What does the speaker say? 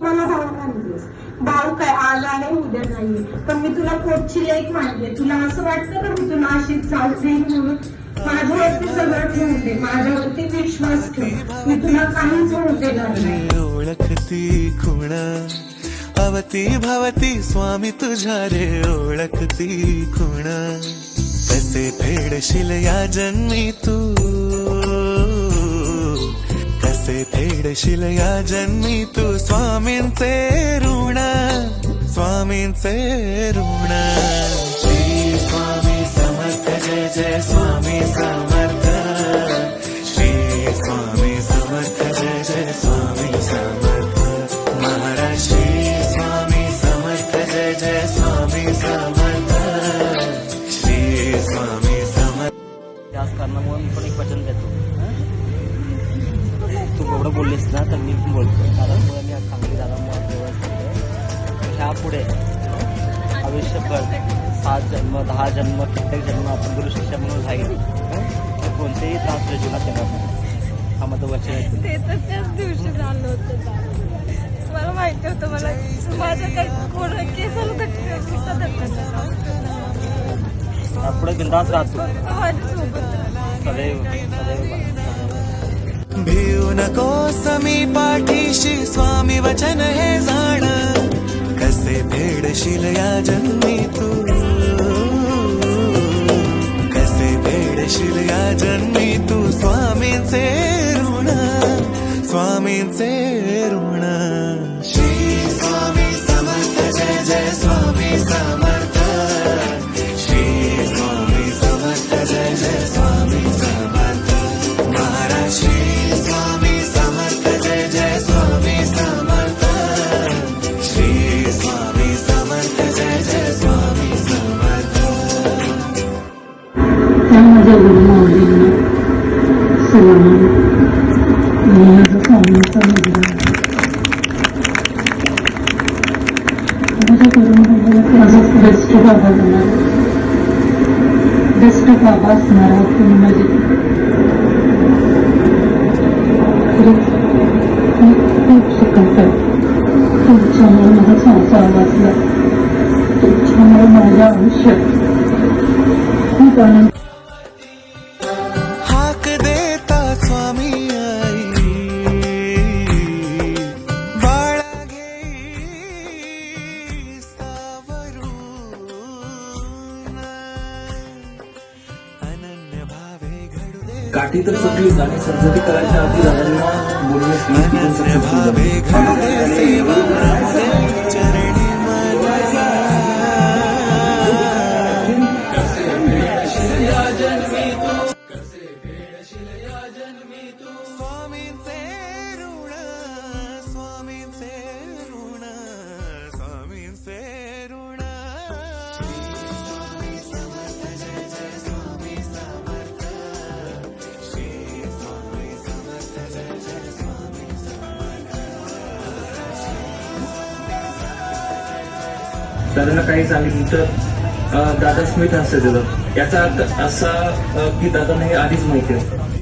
मला भाऊ मानतेस भाऊ काय आज आहे उद्या नाहीये. पण मी तुला पोटची लेख मांडले. तुला असं वाटतं का मी तुला अशी चालते म्हणून? माझ्यावरती सगळं ठेवून दे. माझ्यावरती विश्वास ठेव. मी तुला काहीच होऊ देणार नाही. ओळखती खुण. अवती भवती स्वामी तुझ्या रे ओळखती खुण. कसे फेडशील या जन्मी तू असे फेडशील या जन्मी तू स्वामींचे ऋण स्वामींचे ऋण. श्री स्वामी समर्थ जय जय स्वामी समर्थ. श्री स्वामी समर्थ जय जय स्वामी समर्थ. महाराज श्री स्वामी समर्थ जय जय स्वामी समर्थ. श्री स्वामी समर्थ. त्याच कारणामुळे मी पण एक वचन देतो. तू एवढं बोललीस ना तर मी पण बोलतो. दादामुळे मी आज सांगली दादामुळे करतो. ह्या पुढे आयुष्यभर सात जन्म दहा जन्म कित्येक जन्म आपण गुरु शिष्य म्हणून राहील. तर कोणतेही त्रास जीवनात येणार नाही. हा माझं वचन ते तर त्याच दिवशी झालं होतं. मला माहिती होतं मला. माझं काही कोण धक्का यापुढे बिंदास राहतो. सदैव सदैव. भिऊ नको समी पाठीशी स्वामी वचन हे जाण. कसे भेडशील या जन्मी तू कसे भेडशील या जन्मी तू स्वामींचे ऋण स्वामींचे Selamünaleyküm. Selam. Yazık anlatamıyorum. Burada durumda yazık destek alanına. Destek alasına okunmadı. Çok sıkıntı. Çok çamurun da son sağlasına. Çamurun ayağımış. Bir dönem काठी तर सुटली आणि सर्जरी करायच्या आधी दादांना बोलण्यास दादांना काही सांगितलं तर दादा स्मिथ हास्य देतात याचा अर्थ असा की दादांना हे आधीच माहिती आहे.